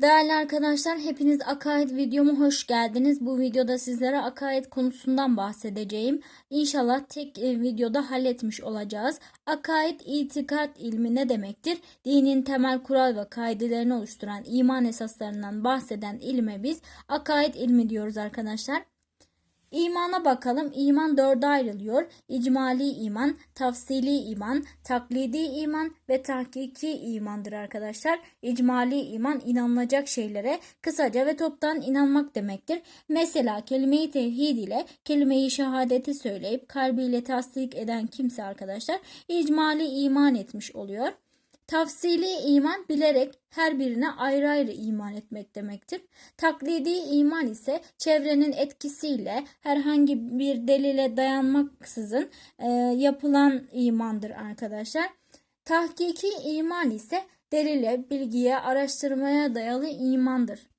Değerli arkadaşlar hepiniz akaid videoma hoş geldiniz. Bu videoda sizlere akaid konusundan bahsedeceğim. İnşallah tek e, videoda halletmiş olacağız. Akaid itikat ilmi ne demektir? Dinin temel kural ve kaidelerini oluşturan iman esaslarından bahseden ilme biz akaid ilmi diyoruz arkadaşlar. İmana bakalım. İman dörde ayrılıyor. İcmali iman, tafsili iman, taklidi iman ve tahkiki imandır arkadaşlar. İcmali iman inanılacak şeylere kısaca ve toptan inanmak demektir. Mesela kelime-i tevhid ile kelime-i şehadeti söyleyip kalbiyle tasdik eden kimse arkadaşlar icmali iman etmiş oluyor. Tafsili iman bilerek her birine ayrı ayrı iman etmek demektir. Taklidi iman ise çevrenin etkisiyle herhangi bir delile dayanmaksızın e, yapılan imandır arkadaşlar. Tahkiki iman ise delile, bilgiye, araştırmaya dayalı imandır.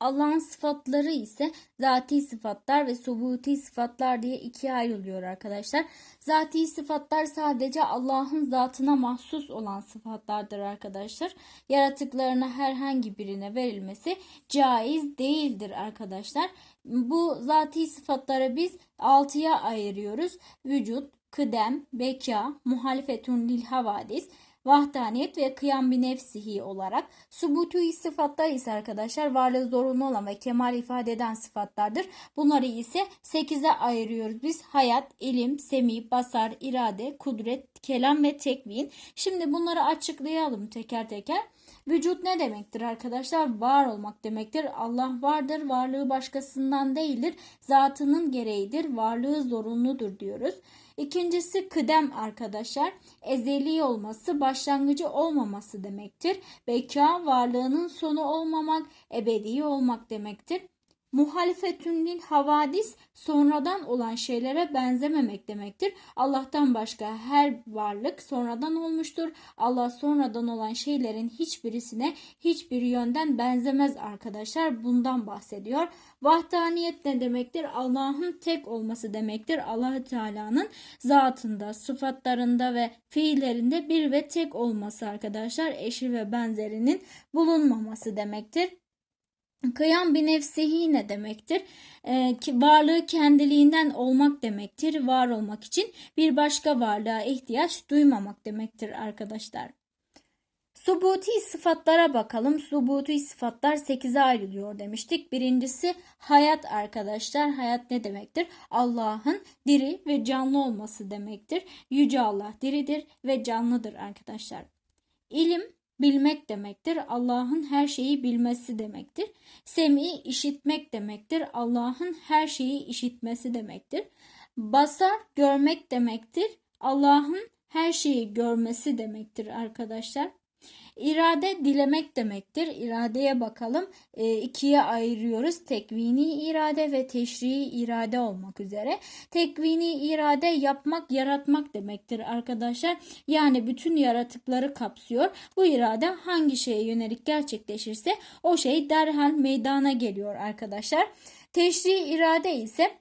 Allah'ın sıfatları ise zati sıfatlar ve subuti sıfatlar diye ikiye ayrılıyor arkadaşlar. Zati sıfatlar sadece Allah'ın zatına mahsus olan sıfatlardır arkadaşlar. Yaratıklarına herhangi birine verilmesi caiz değildir arkadaşlar. Bu zati sıfatlara biz altıya ayırıyoruz. Vücut, kıdem, beka, muhalefetun lil havadis, vahdaniyet ve kıyam bir nefsihi olarak subutu sıfatlar ise arkadaşlar varlığı zorunlu olan ve kemal ifade eden sıfatlardır. Bunları ise 8'e ayırıyoruz biz. Hayat, ilim, semi, basar, irade, kudret, kelam ve tekvin. Şimdi bunları açıklayalım teker teker. Vücut ne demektir arkadaşlar? Var olmak demektir. Allah vardır, varlığı başkasından değildir. Zatının gereğidir, varlığı zorunludur diyoruz. İkincisi kıdem arkadaşlar. Ezeli olması, başlangıcı olmaması demektir. Beka varlığının sonu olmamak, ebedi olmak demektir. Muhalefetün havadis sonradan olan şeylere benzememek demektir. Allah'tan başka her varlık sonradan olmuştur. Allah sonradan olan şeylerin hiçbirisine hiçbir yönden benzemez arkadaşlar. Bundan bahsediyor. Vahdaniyet ne demektir? Allah'ın tek olması demektir. allah Teala'nın zatında, sıfatlarında ve fiillerinde bir ve tek olması arkadaşlar. Eşi ve benzerinin bulunmaması demektir. Kıyam bir nefsihi ne demektir? Ee, ki varlığı kendiliğinden olmak demektir. Var olmak için bir başka varlığa ihtiyaç duymamak demektir arkadaşlar. Subuti sıfatlara bakalım. Subuti sıfatlar 8'e ayrılıyor demiştik. Birincisi hayat arkadaşlar. Hayat ne demektir? Allah'ın diri ve canlı olması demektir. Yüce Allah diridir ve canlıdır arkadaşlar. İlim bilmek demektir. Allah'ın her şeyi bilmesi demektir. Semi işitmek demektir. Allah'ın her şeyi işitmesi demektir. Basar görmek demektir. Allah'ın her şeyi görmesi demektir arkadaşlar. İrade dilemek demektir. İradeye bakalım. E, ikiye ayırıyoruz. Tekvini irade ve teşrii irade olmak üzere. Tekvini irade yapmak, yaratmak demektir arkadaşlar. Yani bütün yaratıkları kapsıyor. Bu irade hangi şeye yönelik gerçekleşirse o şey derhal meydana geliyor arkadaşlar. Teşri irade ise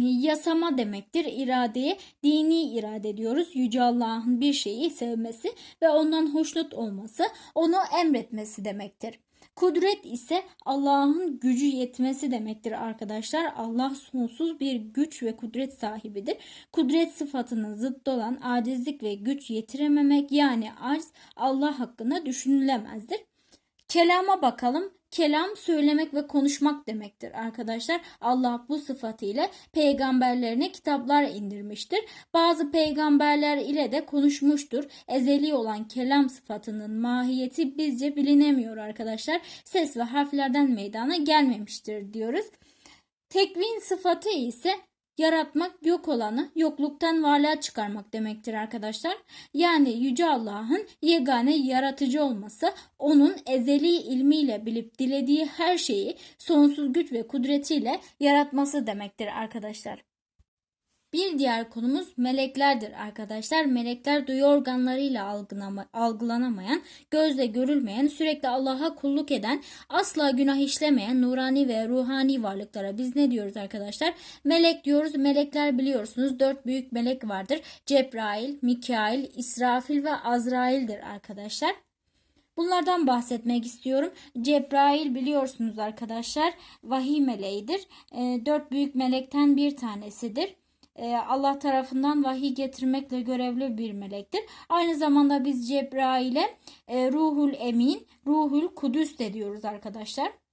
yasama demektir. İradeye dini irade diyoruz. Yüce Allah'ın bir şeyi sevmesi ve ondan hoşnut olması, onu emretmesi demektir. Kudret ise Allah'ın gücü yetmesi demektir arkadaşlar. Allah sonsuz bir güç ve kudret sahibidir. Kudret sıfatının zıttı olan acizlik ve güç yetirememek yani arz Allah hakkında düşünülemezdir. Kelama bakalım. Kelam söylemek ve konuşmak demektir arkadaşlar. Allah bu sıfatıyla peygamberlerine kitaplar indirmiştir. Bazı peygamberler ile de konuşmuştur. Ezeli olan kelam sıfatının mahiyeti bizce bilinemiyor arkadaşlar. Ses ve harflerden meydana gelmemiştir diyoruz. Tekvin sıfatı ise Yaratmak yok olanı yokluktan varlığa çıkarmak demektir arkadaşlar. Yani Yüce Allah'ın yegane yaratıcı olması onun ezeli ilmiyle bilip dilediği her şeyi sonsuz güç ve kudretiyle yaratması demektir arkadaşlar. Bir diğer konumuz meleklerdir arkadaşlar. Melekler duyu organlarıyla algılanamayan, gözle görülmeyen, sürekli Allah'a kulluk eden, asla günah işlemeyen nurani ve ruhani varlıklara biz ne diyoruz arkadaşlar? Melek diyoruz. Melekler biliyorsunuz dört büyük melek vardır. Cebrail, Mikail, İsrafil ve Azrail'dir arkadaşlar. Bunlardan bahsetmek istiyorum. Cebrail biliyorsunuz arkadaşlar vahiy meleğidir. E, dört büyük melekten bir tanesidir. E, Allah tarafından vahiy getirmekle görevli bir melektir. Aynı zamanda biz Cebrail'e e, ruhul emin, ruhul kudüs de diyoruz arkadaşlar.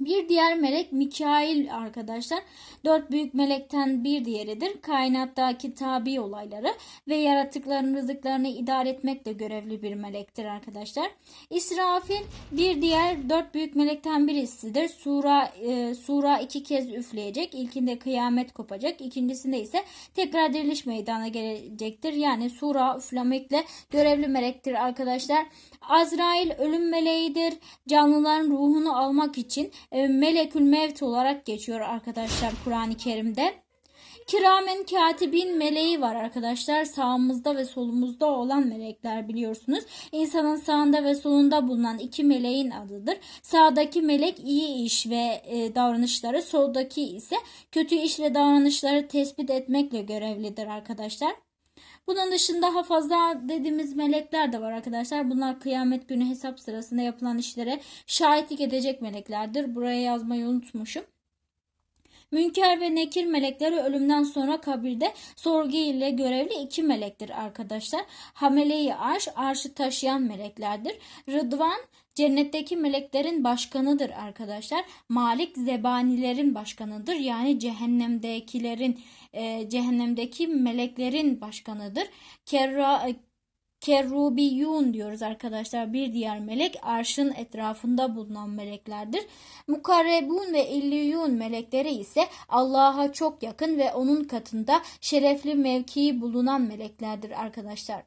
Bir diğer melek Mikail arkadaşlar. Dört büyük melekten bir diğeridir. Kainattaki tabi olayları ve yaratıkların rızıklarını idare etmekle görevli bir melektir arkadaşlar. İsrafil bir diğer dört büyük melekten birisidir. Sura, e, sura iki kez üfleyecek. İlkinde kıyamet kopacak. İkincisinde ise tekrar diriliş meydana gelecektir. Yani sura üflemekle görevli melektir arkadaşlar. Azrail ölüm meleğidir. Canlıların ruhunu almak için melekül mevt olarak geçiyor arkadaşlar Kur'an-ı Kerim'de. Kiramen katibin meleği var arkadaşlar. Sağımızda ve solumuzda olan melekler biliyorsunuz. İnsanın sağında ve solunda bulunan iki meleğin adıdır. Sağdaki melek iyi iş ve e, davranışları, soldaki ise kötü iş ve davranışları tespit etmekle görevlidir arkadaşlar. Bunun dışında daha fazla dediğimiz melekler de var arkadaşlar. Bunlar kıyamet günü hesap sırasında yapılan işlere şahitlik edecek meleklerdir. Buraya yazmayı unutmuşum. Münker ve Nekir melekleri ölümden sonra kabirde sorgu ile görevli iki melektir arkadaşlar. Hamele-i Arş, arşı taşıyan meleklerdir. Rıdvan Cennetteki meleklerin başkanıdır arkadaşlar. Malik zebanilerin başkanıdır. Yani cehennemdekilerin e, cehennemdeki meleklerin başkanıdır. Kerra Kerubiyun diyoruz arkadaşlar. Bir diğer melek arşın etrafında bulunan meleklerdir. Mukarrebun ve illiyun melekleri ise Allah'a çok yakın ve onun katında şerefli mevkii bulunan meleklerdir arkadaşlar.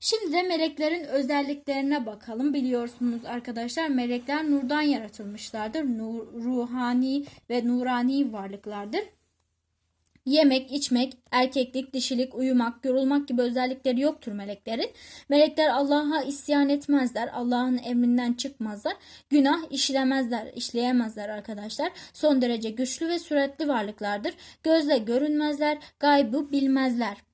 Şimdi de meleklerin özelliklerine bakalım. Biliyorsunuz arkadaşlar melekler nurdan yaratılmışlardır. Nur, ruhani ve nurani varlıklardır. Yemek, içmek, erkeklik, dişilik, uyumak, yorulmak gibi özellikleri yoktur meleklerin. Melekler Allah'a isyan etmezler. Allah'ın emrinden çıkmazlar. Günah işlemezler, işleyemezler arkadaşlar. Son derece güçlü ve süratli varlıklardır. Gözle görünmezler, gaybı bilmezler.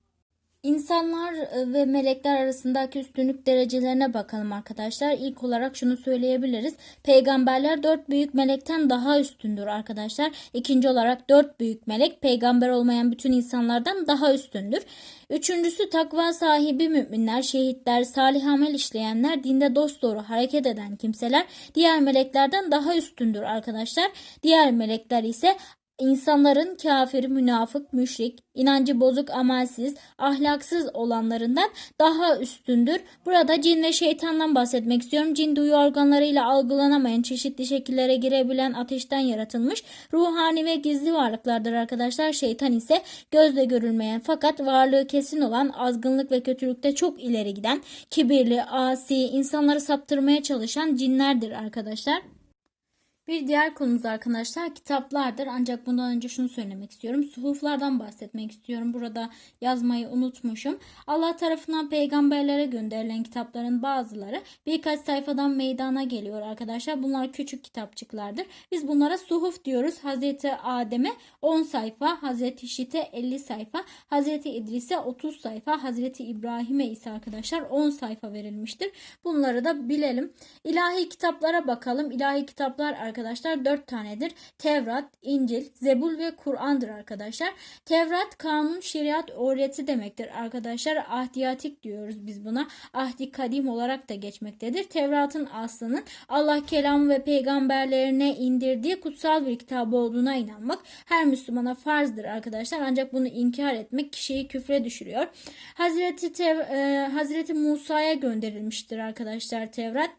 İnsanlar e, ve melekler arasındaki üstünlük derecelerine bakalım arkadaşlar. İlk olarak şunu söyleyebiliriz. Peygamberler dört büyük melekten daha üstündür arkadaşlar. İkinci olarak dört büyük melek peygamber olmayan bütün insanlardan daha üstündür. Üçüncüsü takva sahibi müminler, şehitler, salih amel işleyenler, dinde dosdoğru hareket eden kimseler diğer meleklerden daha üstündür arkadaşlar. Diğer melekler ise insanların kafiri, münafık, müşrik, inancı bozuk, amalsiz, ahlaksız olanlarından daha üstündür. Burada cin ve şeytandan bahsetmek istiyorum. Cin duyu organlarıyla algılanamayan, çeşitli şekillere girebilen ateşten yaratılmış ruhani ve gizli varlıklardır arkadaşlar. Şeytan ise gözle görülmeyen fakat varlığı kesin olan azgınlık ve kötülükte çok ileri giden, kibirli, asi, insanları saptırmaya çalışan cinlerdir arkadaşlar. Bir diğer konumuz arkadaşlar kitaplardır. Ancak bundan önce şunu söylemek istiyorum. Suhuflardan bahsetmek istiyorum. Burada yazmayı unutmuşum. Allah tarafından peygamberlere gönderilen kitapların bazıları birkaç sayfadan meydana geliyor arkadaşlar. Bunlar küçük kitapçıklardır. Biz bunlara suhuf diyoruz. Hazreti Adem'e 10 sayfa, Hazreti Şit'e 50 sayfa, Hazreti İdris'e 30 sayfa, Hazreti İbrahim'e ise arkadaşlar 10 sayfa verilmiştir. Bunları da bilelim. İlahi kitaplara bakalım. İlahi kitaplar arkadaşlar arkadaşlar dört tanedir. Tevrat, İncil, Zebul ve Kur'an'dır arkadaşlar. Tevrat kanun, şeriat, öğreti demektir arkadaşlar. Ahdiyatik diyoruz biz buna. Ahdi kadim olarak da geçmektedir. Tevrat'ın aslının Allah kelamı ve peygamberlerine indirdiği kutsal bir kitabı olduğuna inanmak her Müslümana farzdır arkadaşlar. Ancak bunu inkar etmek kişiyi küfre düşürüyor. Hazreti, Tev e, Hazreti Musa'ya gönderilmiştir arkadaşlar Tevrat.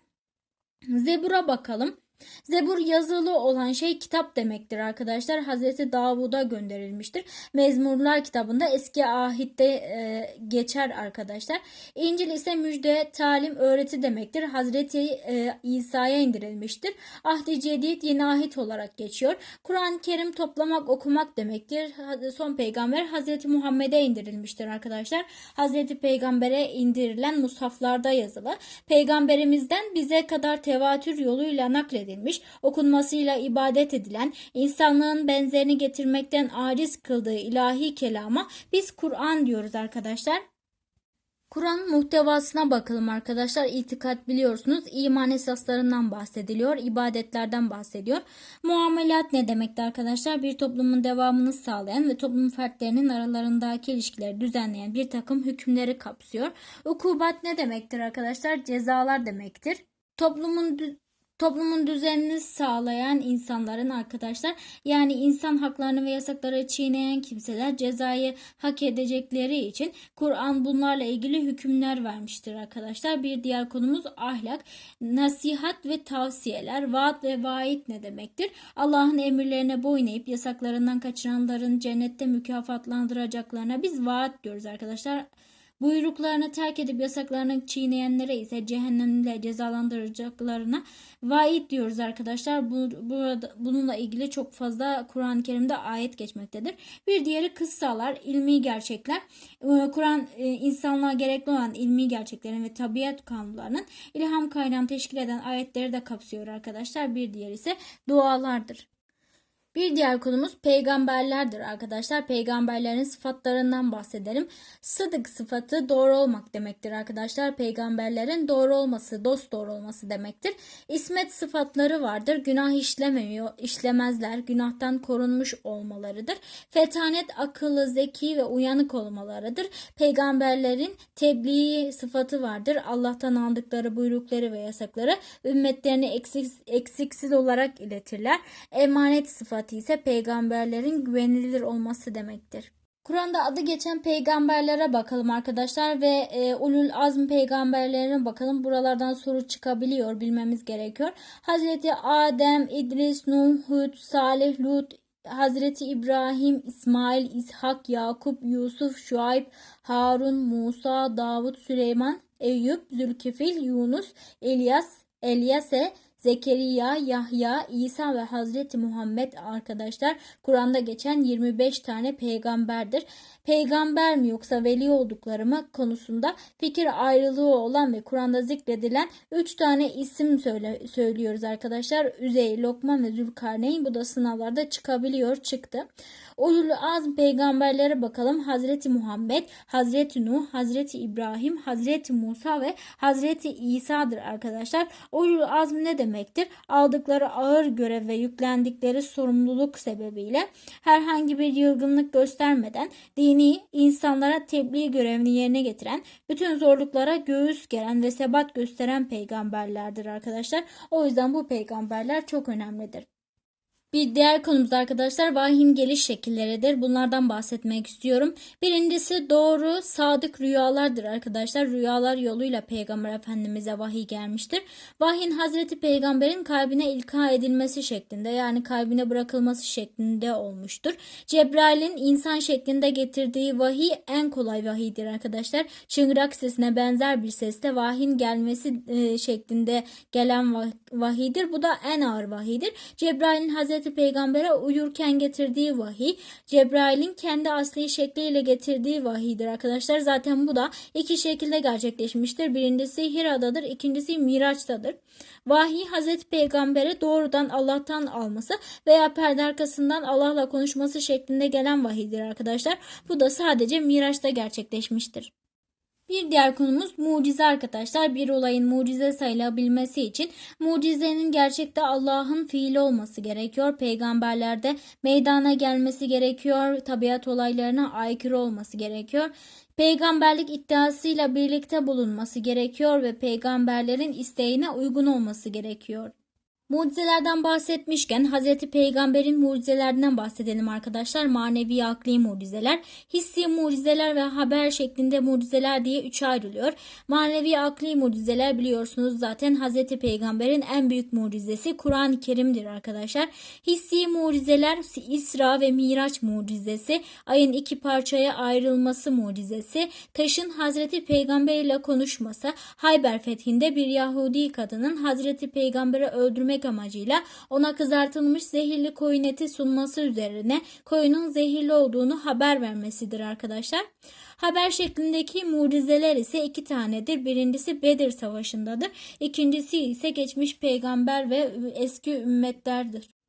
Zebur'a bakalım. Zebur yazılı olan şey kitap demektir arkadaşlar. Hazreti Davud'a gönderilmiştir. Mezmurlar kitabında eski ahitte e, geçer arkadaşlar. İncil ise müjde, talim, öğreti demektir. Hazreti e, İsa'ya indirilmiştir. Ahdi Cedid yeni ahit olarak geçiyor. Kur'an-ı Kerim toplamak, okumak demektir. Son peygamber Hazreti Muhammed'e indirilmiştir arkadaşlar. Hazreti Peygamber'e indirilen mushaflarda yazılı. Peygamberimizden bize kadar tevatür yoluyla nakledilmiştir edilmiş, okunmasıyla ibadet edilen, insanlığın benzerini getirmekten aciz kıldığı ilahi kelama biz Kur'an diyoruz arkadaşlar. Kur'an muhtevasına bakalım arkadaşlar. İtikat biliyorsunuz iman esaslarından bahsediliyor, ibadetlerden bahsediyor. Muamelat ne demekti arkadaşlar? Bir toplumun devamını sağlayan ve toplumun fertlerinin aralarındaki ilişkileri düzenleyen bir takım hükümleri kapsıyor. Ukubat ne demektir arkadaşlar? Cezalar demektir. Toplumun toplumun düzenini sağlayan insanların arkadaşlar yani insan haklarını ve yasakları çiğneyen kimseler cezayı hak edecekleri için Kur'an bunlarla ilgili hükümler vermiştir arkadaşlar. Bir diğer konumuz ahlak, nasihat ve tavsiyeler, vaat ve vaid ne demektir? Allah'ın emirlerine boyun eğip yasaklarından kaçıranların cennette mükafatlandıracaklarına biz vaat diyoruz arkadaşlar. Buyruklarını terk edip yasaklarını çiğneyenlere ise cehennemle cezalandıracaklarına vaid diyoruz arkadaşlar. Bu, burada, bununla ilgili çok fazla Kur'an-ı Kerim'de ayet geçmektedir. Bir diğeri kıssalar, ilmi gerçekler. Ee, Kur'an e, insanlığa gerekli olan ilmi gerçeklerin ve tabiat kanunlarının ilham kaynağını teşkil eden ayetleri de kapsıyor arkadaşlar. Bir diğeri ise dualardır. Bir diğer konumuz peygamberlerdir arkadaşlar. Peygamberlerin sıfatlarından bahsedelim. Sıdık sıfatı doğru olmak demektir arkadaşlar. Peygamberlerin doğru olması, dost doğru olması demektir. İsmet sıfatları vardır. Günah işlemiyor, işlemezler. Günahtan korunmuş olmalarıdır. Fetanet akıllı, zeki ve uyanık olmalarıdır. Peygamberlerin tebliğ sıfatı vardır. Allah'tan aldıkları buyrukları ve yasakları ümmetlerine eksik, eksiksiz olarak iletirler. Emanet sıfatı ise peygamberlerin güvenilir olması demektir. Kur'an'da adı geçen peygamberlere bakalım arkadaşlar ve e, ulul azm peygamberlerine bakalım. Buralardan soru çıkabiliyor, bilmemiz gerekiyor. Hazreti Adem, İdris, Nuh, Hud, Salih, Lut, Hazreti İbrahim, İsmail, İshak, Yakup, Yusuf, Şuayb, Harun, Musa, Davut, Süleyman, Eyüp, Zülkifil, Yunus, Elias, Elyase, Zekeriya, Yahya, İsa ve Hazreti Muhammed arkadaşlar Kur'an'da geçen 25 tane peygamberdir. Peygamber mi yoksa veli oldukları mı konusunda fikir ayrılığı olan ve Kur'an'da zikredilen 3 tane isim söyle, söylüyoruz arkadaşlar. Üzeyr, Lokman ve Zülkarneyn bu da sınavlarda çıkabiliyor çıktı. Ulul azm peygamberlere bakalım. Hazreti Muhammed, Hazreti Nuh, Hazreti İbrahim, Hazreti Musa ve Hazreti İsa'dır arkadaşlar. Ulul azm ne demektir? Aldıkları ağır görev ve yüklendikleri sorumluluk sebebiyle herhangi bir yılgınlık göstermeden dini insanlara tebliğ görevini yerine getiren, bütün zorluklara göğüs geren ve sebat gösteren peygamberlerdir arkadaşlar. O yüzden bu peygamberler çok önemlidir. Bir diğer konumuz arkadaşlar vahyin geliş şekilleridir. Bunlardan bahsetmek istiyorum. Birincisi doğru, sadık rüyalardır arkadaşlar. Rüyalar yoluyla Peygamber Efendimiz'e vahiy gelmiştir. Vahyin Hazreti Peygamber'in kalbine ilka edilmesi şeklinde yani kalbine bırakılması şeklinde olmuştur. Cebrail'in insan şeklinde getirdiği vahiy en kolay vahiydir arkadaşlar. Çıngırak sesine benzer bir sesle vahyin gelmesi e, şeklinde gelen vahiydir. Bu da en ağır vahiydir. Cebrail'in Hazreti Hazreti Peygamber'e uyurken getirdiği vahiy, Cebrail'in kendi asli şekliyle getirdiği vahiydir arkadaşlar. Zaten bu da iki şekilde gerçekleşmiştir. Birincisi Hira'dadır, ikincisi Miraç'tadır. Vahiy Hazreti Peygamber'e doğrudan Allah'tan alması veya perde arkasından Allah'la konuşması şeklinde gelen vahiydir arkadaşlar. Bu da sadece Miraç'ta gerçekleşmiştir. Bir diğer konumuz mucize arkadaşlar. Bir olayın mucize sayılabilmesi için mucizenin gerçekte Allah'ın fiili olması gerekiyor. Peygamberlerde meydana gelmesi gerekiyor. Tabiat olaylarına aykırı olması gerekiyor. Peygamberlik iddiasıyla birlikte bulunması gerekiyor ve peygamberlerin isteğine uygun olması gerekiyor. Mucizelerden bahsetmişken Hazreti Peygamber'in mucizelerinden bahsedelim arkadaşlar. Manevi akli mucizeler, hissi mucizeler ve haber şeklinde mucizeler diye üçe ayrılıyor. Manevi akli mucizeler biliyorsunuz zaten Hazreti Peygamber'in en büyük mucizesi Kur'an-ı Kerim'dir arkadaşlar. Hissi mucizeler İsra ve Miraç mucizesi, ayın iki parçaya ayrılması mucizesi, taşın Hazreti Peygamber ile konuşması, Hayber fethinde bir Yahudi kadının Hazreti Peygamber'i öldürmek yemek amacıyla ona kızartılmış zehirli koyun eti sunması üzerine koyunun zehirli olduğunu haber vermesidir arkadaşlar. Haber şeklindeki mucizeler ise iki tanedir. Birincisi Bedir Savaşı'ndadır. İkincisi ise geçmiş peygamber ve eski ümmetlerdir.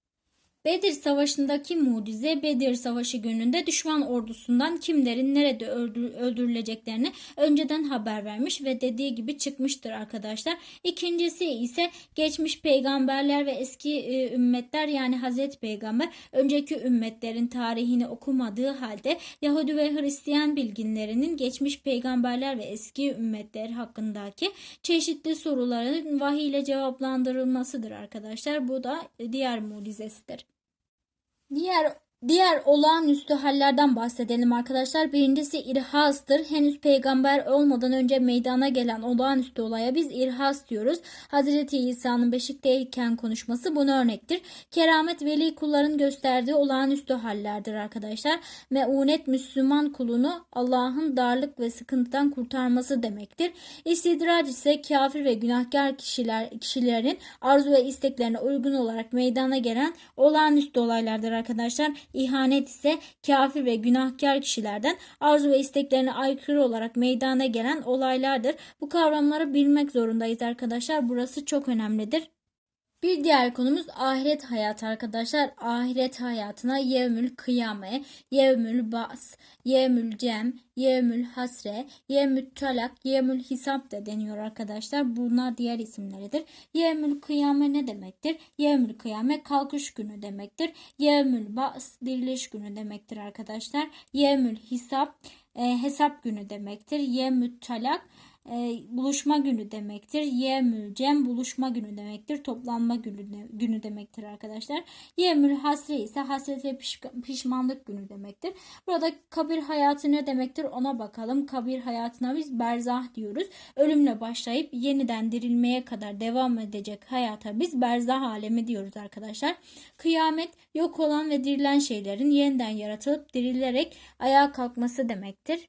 Bedir Savaşı'ndaki mucize Bedir Savaşı gününde düşman ordusundan kimlerin nerede öldür- öldürüleceklerini önceden haber vermiş ve dediği gibi çıkmıştır arkadaşlar. İkincisi ise geçmiş peygamberler ve eski e, ümmetler yani Hazreti Peygamber önceki ümmetlerin tarihini okumadığı halde Yahudi ve Hristiyan bilginlerinin geçmiş peygamberler ve eski ümmetler hakkındaki çeşitli soruların vahiy ile cevaplandırılmasıdır arkadaşlar. Bu da diğer mucizesidir. Diğer diğer olağanüstü hallerden bahsedelim arkadaşlar. Birincisi irhastır. Henüz peygamber olmadan önce meydana gelen olağanüstü olaya biz irhas diyoruz. Hazreti İsa'nın beşikteyken konuşması buna örnektir. Keramet veli kulların gösterdiği olağanüstü hallerdir arkadaşlar. Meunet Müslüman kulunu Allah'ın darlık ve sıkıntıdan kurtarması demektir. İstidrac ise kafir ve günahkar kişiler kişilerin arzu ve isteklerine uygun olarak meydana gelen olağanüstü olaylardır arkadaşlar. İhanet ise kafir ve günahkar kişilerden arzu ve isteklerine aykırı olarak meydana gelen olaylardır. Bu kavramları bilmek zorundayız arkadaşlar. Burası çok önemlidir. Bir diğer konumuz ahiret hayatı arkadaşlar. Ahiret hayatına yevmül kıyame, yevmül bas, yevmül cem, yevmül hasre, yevmül talak, yevmül hisap da deniyor arkadaşlar. Bunlar diğer isimleridir. Yevmül kıyame ne demektir? Yevmül kıyame kalkış günü demektir. Yevmül bas diriliş günü demektir arkadaşlar. Yevmül hisap e, hesap günü demektir. Yevmül talak e, buluşma günü demektir. Yemül cem buluşma günü demektir. Toplanma günü, günü demektir arkadaşlar. Yemül hasre ise hasret ve piş- pişmanlık günü demektir. Burada kabir hayatı ne demektir ona bakalım. Kabir hayatına biz berzah diyoruz. Ölümle başlayıp yeniden dirilmeye kadar devam edecek hayata biz berzah alemi diyoruz arkadaşlar. Kıyamet yok olan ve dirilen şeylerin yeniden yaratılıp dirilerek ayağa kalkması demektir.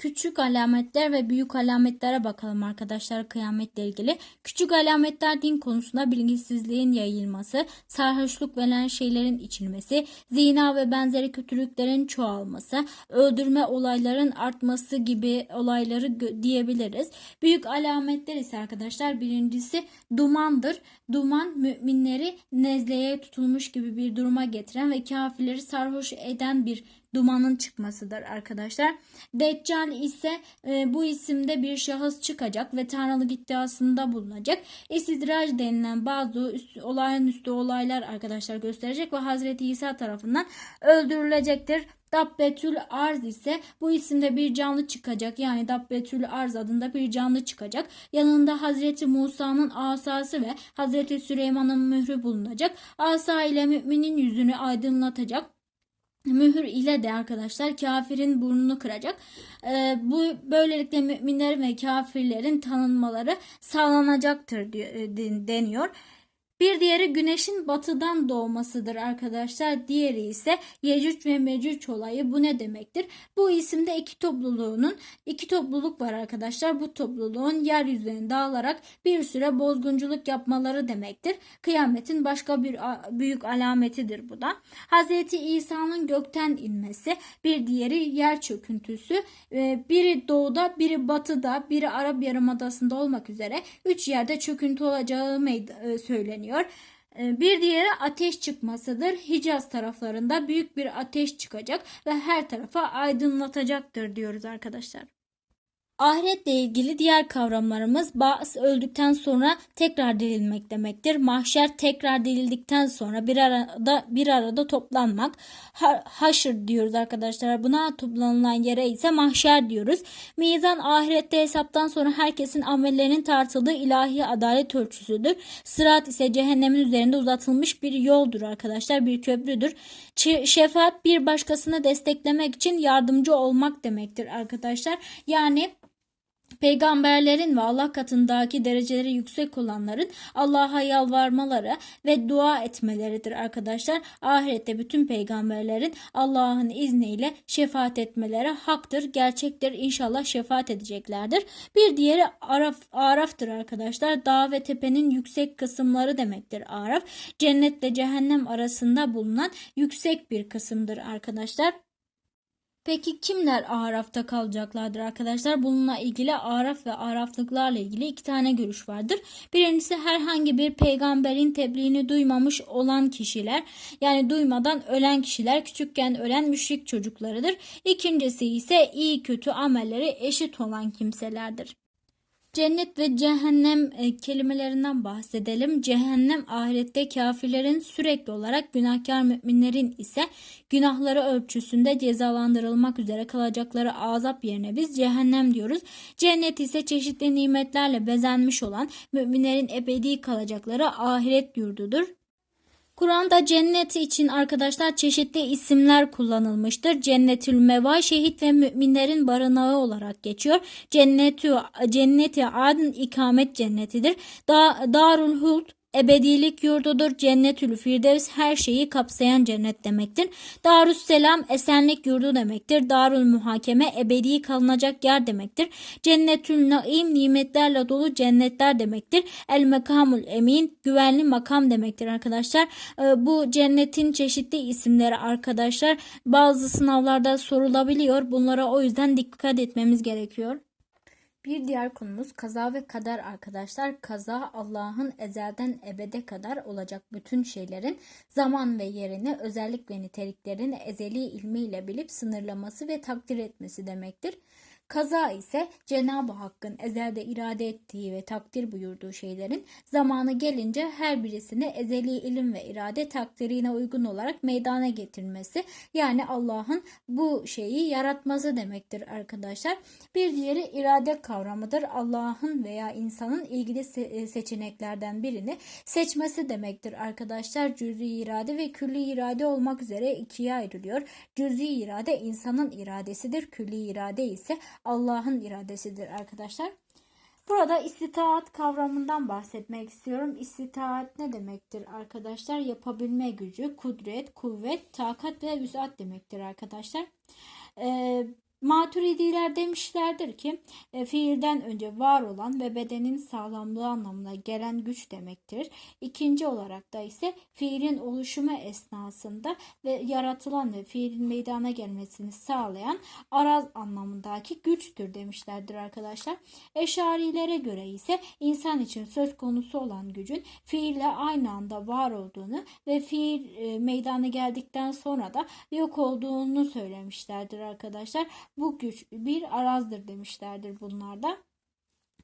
Küçük alametler ve büyük alametlere bakalım arkadaşlar kıyametle ilgili. Küçük alametler din konusunda bilgisizliğin yayılması, sarhoşluk veren şeylerin içilmesi, zina ve benzeri kötülüklerin çoğalması, öldürme olayların artması gibi olayları diyebiliriz. Büyük alametler ise arkadaşlar birincisi dumandır. Duman müminleri nezleye tutulmuş gibi bir duruma getiren ve kafirleri sarhoş eden bir dumanın çıkmasıdır arkadaşlar. Deccal ise e, bu isimde bir şahıs çıkacak ve tanrılık iddiasında bulunacak. İstidraj denilen bazı üst, olağanüstü olaylar arkadaşlar gösterecek ve Hazreti İsa tarafından öldürülecektir. Dabbetül Arz ise bu isimde bir canlı çıkacak. Yani Dabbetül Arz adında bir canlı çıkacak. Yanında Hazreti Musa'nın asası ve Hazreti Süleyman'ın mührü bulunacak. Asa ile müminin yüzünü aydınlatacak. Mühür ile de arkadaşlar kafirin burnunu kıracak. Ee, bu böylelikle müminlerin ve kafirlerin tanınmaları sağlanacaktır diyor- e, den- deniyor. Bir diğeri güneşin batıdan doğmasıdır arkadaşlar. Diğeri ise Yecüc ve Mecüc olayı. Bu ne demektir? Bu isimde iki topluluğunun iki topluluk var arkadaşlar. Bu topluluğun yeryüzüne dağılarak bir süre bozgunculuk yapmaları demektir. Kıyametin başka bir büyük alametidir bu da. Hazreti İsa'nın gökten inmesi, bir diğeri yer çöküntüsü. Biri doğuda, biri batıda, biri Arap Yarımadası'nda olmak üzere üç yerde çöküntü olacağı e, söyleniyor. Ee, Bir diğeri ateş çıkmasıdır. Hicaz taraflarında büyük bir ateş çıkacak ve her tarafa aydınlatacaktır diyoruz arkadaşlar. Ahiretle ilgili diğer kavramlarımız Ba'as öldükten sonra tekrar dirilmek demektir. Mahşer tekrar dirildikten sonra bir arada bir arada toplanmak. Ha, haşır diyoruz arkadaşlar. Buna toplanılan yere ise mahşer diyoruz. Mizan ahirette hesaptan sonra herkesin amellerinin tartıldığı ilahi adalet ölçüsüdür. Sırat ise cehennemin üzerinde uzatılmış bir yoldur arkadaşlar. Bir köprüdür. Ç- şefaat bir başkasını desteklemek için yardımcı olmak demektir arkadaşlar. Yani Peygamberlerin ve Allah katındaki dereceleri yüksek olanların Allah'a yalvarmaları ve dua etmeleridir arkadaşlar. Ahirette bütün peygamberlerin Allah'ın izniyle şefaat etmeleri haktır, gerçektir. İnşallah şefaat edeceklerdir. Bir diğeri Araf, Araf'tır arkadaşlar. Dağ ve tepenin yüksek kısımları demektir Araf. Cennetle cehennem arasında bulunan yüksek bir kısımdır arkadaşlar. Peki kimler Araf'ta kalacaklardır arkadaşlar? Bununla ilgili Araf ve Araflıklarla ilgili iki tane görüş vardır. Birincisi herhangi bir peygamberin tebliğini duymamış olan kişiler yani duymadan ölen kişiler küçükken ölen müşrik çocuklarıdır. İkincisi ise iyi kötü amelleri eşit olan kimselerdir. Cennet ve cehennem e, kelimelerinden bahsedelim. Cehennem ahirette kafirlerin sürekli olarak günahkar müminlerin ise günahları ölçüsünde cezalandırılmak üzere kalacakları azap yerine biz cehennem diyoruz. Cennet ise çeşitli nimetlerle bezenmiş olan müminlerin ebedi kalacakları ahiret yurdudur. Kur'an'da cennet için arkadaşlar çeşitli isimler kullanılmıştır. Cennetül Meva şehit ve müminlerin barınağı olarak geçiyor. Cennetü cenneti adın ikamet cennetidir. Da, Darul Hult ebedilik yurdudur. Cennetül Firdevs her şeyi kapsayan cennet demektir. Darüsselam esenlik yurdu demektir. Darül Muhakeme ebedi kalınacak yer demektir. Cennetül Naim nimetlerle dolu cennetler demektir. El Mekamul Emin güvenli makam demektir arkadaşlar. Ee, Bu cennetin çeşitli isimleri arkadaşlar. Bazı sınavlarda sorulabiliyor. Bunlara o yüzden dikkat etmemiz gerekiyor. Bir diğer konumuz kaza ve kader arkadaşlar. Kaza Allah'ın ezelden ebede kadar olacak bütün şeylerin zaman ve yerini, özellik ve niteliklerini ezeli ilmiyle bilip sınırlaması ve takdir etmesi demektir. Kaza ise Cenab-ı Hakk'ın ezelde irade ettiği ve takdir buyurduğu şeylerin zamanı gelince her birisini ezeli ilim ve irade takdirine uygun olarak meydana getirmesi yani Allah'ın bu şeyi yaratması demektir arkadaşlar. Bir diğeri irade kavramıdır. Allah'ın veya insanın ilgili se- seçeneklerden birini seçmesi demektir arkadaşlar. Cüz'i irade ve külli irade olmak üzere ikiye ayrılıyor. Cüz'i irade insanın iradesidir. Külli irade ise Allah'ın iradesidir arkadaşlar. Burada istitaat kavramından bahsetmek istiyorum. İstitaat ne demektir arkadaşlar? Yapabilme gücü, kudret, kuvvet, takat ve vüsat demektir arkadaşlar. Ee, Maturidiler demişlerdir ki e, fiilden önce var olan ve bedenin sağlamlığı anlamına gelen güç demektir. İkinci olarak da ise fiilin oluşumu esnasında ve yaratılan ve fiilin meydana gelmesini sağlayan araz anlamındaki güçtür demişlerdir arkadaşlar. Eşarilere göre ise insan için söz konusu olan gücün fiille aynı anda var olduğunu ve fiil e, meydana geldikten sonra da yok olduğunu söylemişlerdir arkadaşlar. Bu güç bir arazdır demişlerdir bunlarda.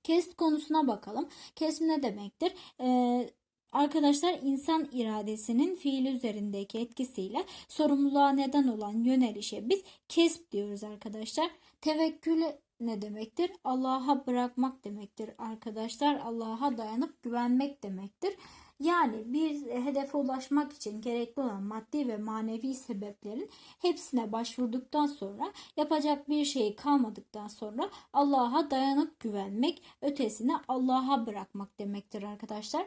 Kesp konusuna bakalım. Kesp ne demektir? Ee, Arkadaşlar insan iradesinin fiil üzerindeki etkisiyle sorumluluğa neden olan yönelişe biz kesp diyoruz arkadaşlar. Tevekkül ne demektir? Allah'a bırakmak demektir arkadaşlar. Allah'a dayanıp güvenmek demektir. Yani bir hedefe ulaşmak için gerekli olan maddi ve manevi sebeplerin hepsine başvurduktan sonra yapacak bir şey kalmadıktan sonra Allah'a dayanıp güvenmek, ötesine Allah'a bırakmak demektir arkadaşlar.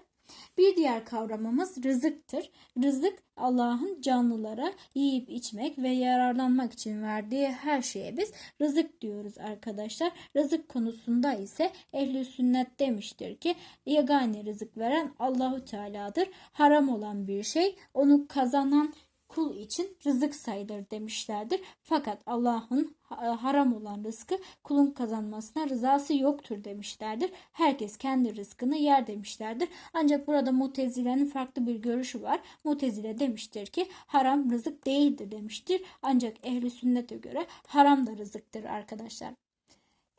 Bir diğer kavramımız rızıktır. Rızık Allah'ın canlılara yiyip içmek ve yararlanmak için verdiği her şeye biz rızık diyoruz arkadaşlar. Rızık konusunda ise ehli sünnet demiştir ki yegane rızık veren Allahu Teala'dır. Haram olan bir şey onu kazanan kul için rızık sayılır demişlerdir. Fakat Allah'ın haram olan rızkı kulun kazanmasına rızası yoktur demişlerdir. Herkes kendi rızkını yer demişlerdir. Ancak burada Mutezile'nin farklı bir görüşü var. Mutezile demiştir ki haram rızık değildir demiştir. Ancak ehli sünnete göre haram da rızıktır arkadaşlar.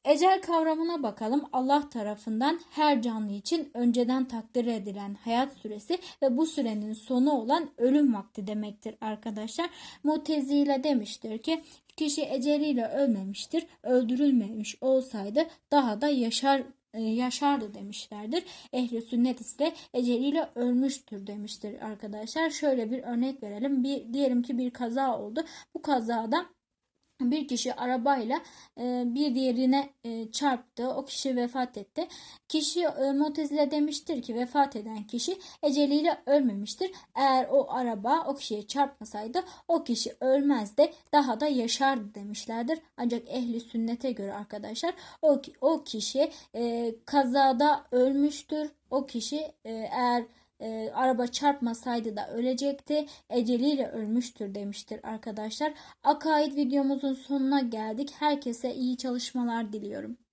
Ecel kavramına bakalım. Allah tarafından her canlı için önceden takdir edilen hayat süresi ve bu sürenin sonu olan ölüm vakti demektir arkadaşlar. Mutezile demiştir ki kişi eceliyle ölmemiştir. Öldürülmemiş olsaydı daha da yaşar yaşardı demişlerdir. Ehli sünnet ise eceliyle ölmüştür demiştir arkadaşlar. Şöyle bir örnek verelim. Bir diyelim ki bir kaza oldu. Bu kazada bir kişi arabayla e, bir diğerine e, çarptı. O kişi vefat etti. Kişi e, Mutezile demiştir ki vefat eden kişi eceliyle ölmemiştir. Eğer o araba o kişiye çarpmasaydı o kişi ölmezdi. Daha da yaşardı demişlerdir. Ancak ehli sünnete göre arkadaşlar o, kişi kazada ölmüştür. O kişi eğer e, araba çarpmasaydı da ölecekti. Eceliyle ölmüştür demiştir arkadaşlar. Akaid videomuzun sonuna geldik. Herkese iyi çalışmalar diliyorum.